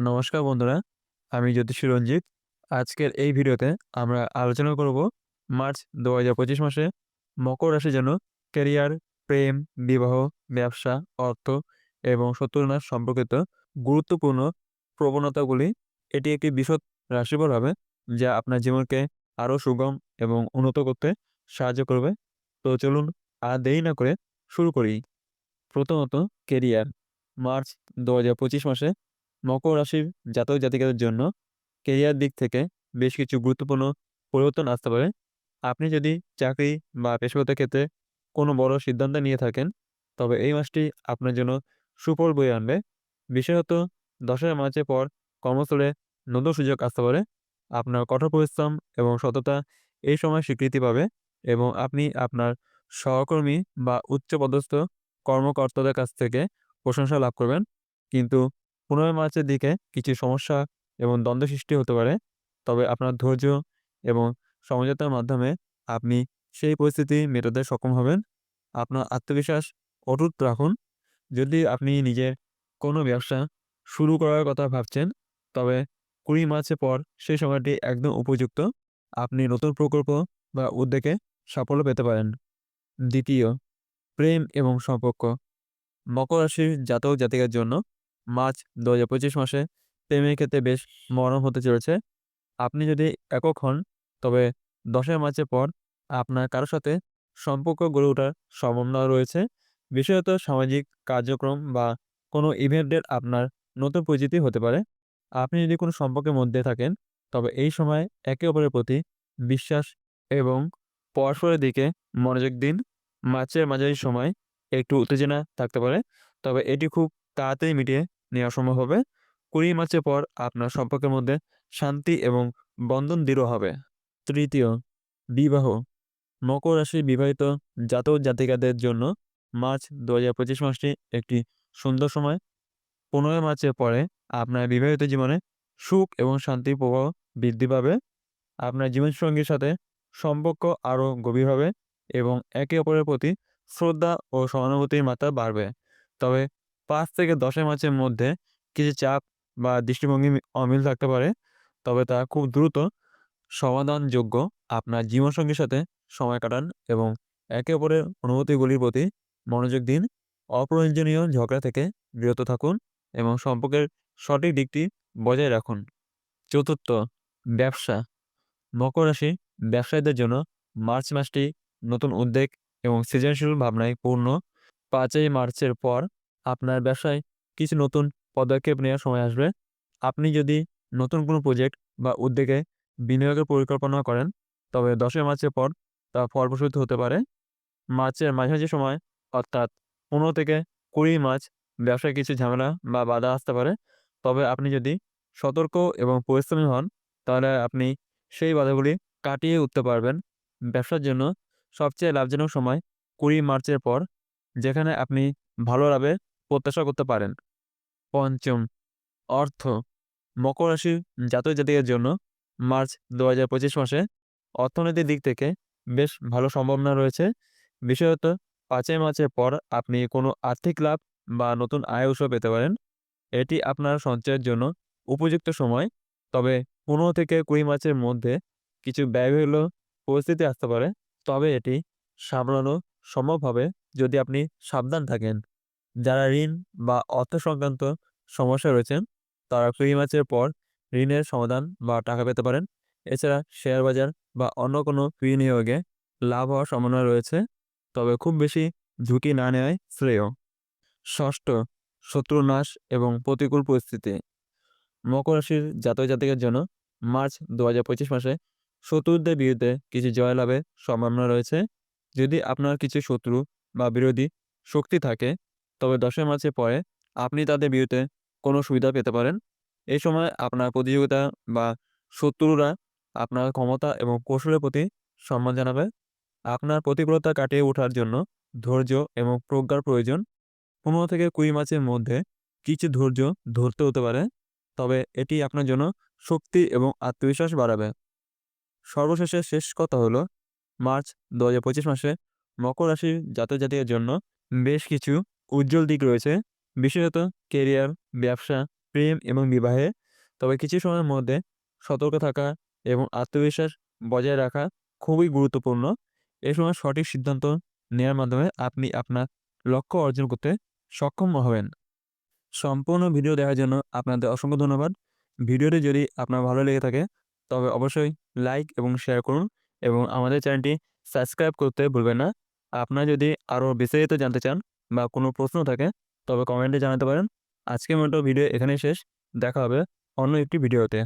নমস্কার বন্ধুরা, আমি জ্যোতিষী রঞ্জিত। আজকের এই ভিডিওতে আমরা আলোচনা করব মার্চ ২০২৫ মাসে মকর রাশির জন্য ক্যারিয়ার, প্রেম, বিবাহ, ব্যবসা, অর্থ এবং শত্রুনাশ সম্পর্কিত গুরুত্বপূর্ণ প্রবণতাগুলি। এটি একটি বিশদ রাশিফল হবে যা আপনার জীবনকে আরও সুগম এবং উন্নত করতে সাহায্য করবে। তো চলুন আর দেরি না করে শুরু করি। প্রথমত কেরিয়ার মার্চ ২০২৫ মাসে মকর রাশির জাতক জাতিকাদের জন্য কেরিয়ার দিক থেকে বেশ কিছু গুরুত্বপূর্ণ পরিবর্তন আসতে পারে। আপনি যদি চাকরি বা পেশাগত ক্ষেত্রে কোনো বড় সিদ্ধান্ত নিয়ে থাকেন, তবে এই মাসটি আপনার জন্য সুফল বয়ে আনবে। বিশেষত দশই মার্চের পর কর্মস্থলে নতুন সুযোগ আসতে পারে। আপনার কঠোর পরিশ্রম এবং সততা এই সময় স্বীকৃতি পাবে এবং আপনি আপনার সহকর্মী বা উচ্চপদস্থ কর্মকর্তাদের কাছ থেকে প্রশংসা লাভ করবেন। কিন্তু পনেরোই মার্চের দিকে কিছু সমস্যা এবং দ্বন্দ্ব সৃষ্টি হতে পারে। তবে আপনার ধৈর্য এবং সমঝোতার মাধ্যমে আপনি সেই পরিস্থিতি মেটাতে সক্ষম হবেন। আপনার আত্মবিশ্বাস অটুট রাখুন। যদি আপনি নিজের কোনো ব্যবসা শুরু করার কথা ভাবছেন, তবে কুড়ি মার্চের পর সেই সময়টি একদম উপযুক্ত। আপনি নতুন প্রকল্প বা উদ্যোগে সাফল্য পেতে পারেন। দ্বিতীয়, প্রেম এবং সম্পর্ক। মকর রাশির জাতক জাতিকার জন্য মার্চ দু হাজার পঁচিশ মাসে প্রেমের ক্ষেত্রে বেশ মরম হতে চলেছে। আপনি যদি একক হন, তবে দশই মার্চের পর আপনার কারোর সাথে সম্পর্ক গড়ে ওঠার সম্ভাবনা রয়েছে। বিশেষত সামাজিক কার্যক্রম বা কোনো ইভেন্টের আপনার নতুন পরিচিতি হতে পারে। আপনি যদি কোনো সম্পর্কের মধ্যে থাকেন, তবে এই সময় একে অপরের প্রতি বিশ্বাস এবং পরস্পরের দিকে মনোযোগ দিন। মার্চের মাঝারি সময় একটু উত্তেজনা থাকতে পারে, তবে এটি খুব তাড়াতাড়ি মিটিয়ে নেওয়া সম্ভব হবে। কুড়ি মাসের পর আপনার সম্পর্কের মধ্যে শান্তি এবং বন্ধন দৃঢ় হবে। তৃতীয়, বিবাহ। মকর রাশির বিবাহিত জাতক জাতিকাদের জন্য মার্চ দু হাজার পঁচিশ মাসটি একটি সুন্দর সময়। পনেরোই মার্চের পরে আপনার বিবাহিত জীবনে সুখ এবং শান্তির প্রবাহ বৃদ্ধি পাবে। আপনার জীবনসঙ্গীর সাথে সম্পর্ক আরও গভীর হবে এবং একে অপরের প্রতি শ্রদ্ধা ও সহানুভূতির মাত্রা বাড়বে। তবে পাঁচ থেকে দশের মাসের মধ্যে কিছু চাপ বা দৃষ্টিভঙ্গি অমিল থাকতে পারে। তবে তা খুব দ্রুত সমাধানযোগ্য আপনার জীবনসঙ্গীর সাথে সময় কাটান এবং একে অপরের অনুভূতিগুলির প্রতি মনোযোগ দিন। অপ্রয়োজনীয় ঝগড়া থেকে বিরত থাকুন এবং সম্পর্কের সঠিক দিকটি বজায় রাখুন। চতুর্থ, ব্যবসা। মকর রাশি ব্যবসায়ীদের জন্য মার্চ মাসটি নতুন উদ্বেগ এবং সৃজনশীল ভাবনায় পূর্ণ। পাঁচই মার্চের পর আপনার ব্যবসায় কিছু নতুন পদক্ষেপ নেওয়ার সময় আসবে। আপনি যদি নতুন কোনো প্রজেক্ট বা উদ্যোগে বিনিয়োগের পরিকল্পনা করেন, তবে দশই মার্চের পর তা ফলপ্রসূ হতে পারে। মার্চের মাঝামাঝি সময়, অর্থাৎ পনেরো থেকে কুড়ি মার্চ, ব্যবসায় কিছু ঝামেলা বা বাধা আসতে পারে। তবে আপনি যদি সতর্ক এবং পরিশ্রমী হন, তাহলে আপনি সেই বাধাগুলি কাটিয়ে উঠতে পারবেন। ব্যবসার জন্য সবচেয়ে লাভজনক সময় কুড়ি মার্চের পর, যেখানে আপনি ভালো লাভের প্রত্যাশা করতে পারেন। পঞ্চম, অর্থ। মকর রাশির জাতক জাতিকের জন্য মার্চ দু হাজার পঁচিশ মাসে অর্থনৈতিক দিক থেকে বেশ ভালো সম্ভাবনা রয়েছে। বিশেষত পাঁচই মার্চের পর আপনি কোনো আর্থিক লাভ বা নতুন আয় উৎস পেতে পারেন। এটি আপনার সঞ্চয়ের জন্য উপযুক্ত সময়। তবে পনেরো থেকে কুড়ি মার্চের মধ্যে কিছু ব্যয়বহুল পরিস্থিতি আসতে পারে। তবে এটি সামলানো সম্ভব হবে যদি আপনি সাবধান থাকেন। যারা ঋণ বা অর্থ সংক্রান্ত সমস্যা রয়েছেন, তারা কুড়ি মার্চের পর ঋণের সমাধান বা টাকা পেতে পারেন। এছাড়া শেয়ার বাজার বা অন্য কোনো বিনিয়োগে লাভ হওয়ার সম্ভাবনা রয়েছে, তবে খুব বেশি ঝুঁকি না নেওয়াই শ্রেয়। ষষ্ঠ শত্রুনাশ এবং প্রতিকূল পরিস্থিতি। মকর রাশির জাতক জাতিকের জন্য মার্চ দু হাজার পঁচিশ মাসে শত্রুদের বিরুদ্ধে কিছু জয়লাভের সম্ভাবনা রয়েছে। যদি আপনার কিছু শত্রু বা বিরোধী শক্তি থাকে তবে দশই মার্চের পরে আপনি তাদের বিরুদ্ধে কোনো সুবিধা পেতে পারেন। এই সময় আপনার প্রতিযোগিতা বা শত্রুরা আপনার ক্ষমতা এবং কৌশলের প্রতি সম্মান জানাবে। আপনার প্রতিকূলতা কাটিয়ে ওঠার জন্য ধৈর্য এবং প্রজ্ঞার প্রয়োজন। পনেরো থেকে কুড়ি মাসের মধ্যে কিছু ধৈর্য ধরতে হতে পারে, তবে এটি আপনার জন্য শক্তি এবং আত্মবিশ্বাস বাড়াবে। সর্বশেষে শেষ কথা হলো, মার্চ দু হাজার পঁচিশ মাসে মকর রাশির জাতক জাতির জন্য বেশ কিছু উজ্জ্বল দিক রয়েছে। বিশেষত কেরিয়ার ব্যবসা, প্রেম এবং বিবাহে। তবে কিছু সময়ের মধ্যে সতর্ক থাকা এবং আত্মবিশ্বাস বজায় রাখা খুবই গুরুত্বপূর্ণ। এ সময় সঠিক সিদ্ধান্ত নেওয়ার মাধ্যমে আপনি আপনার লক্ষ্য অর্জন করতে সক্ষম হবেন। সম্পূর্ণ ভিডিও দেখার জন্য আপনাদের অসংখ্য ধন্যবাদ। ভিডিওটি যদি আপনার ভালো লেগে থাকে, তবে অবশ্যই লাইক এবং শেয়ার করুন এবং আমাদের চ্যানেলটি সাবস্ক্রাইব করতে ভুলবেন না। আপনারা যদি আরও বিস্তারিত জানতে চান বা কোনো প্রশ্ন থাকে, তবে কমেন্টে জানাতে পারেন। আজকের মতো ভিডিও এখানেই শেষ। দেখা হবে অন্য একটি ভিডিওতে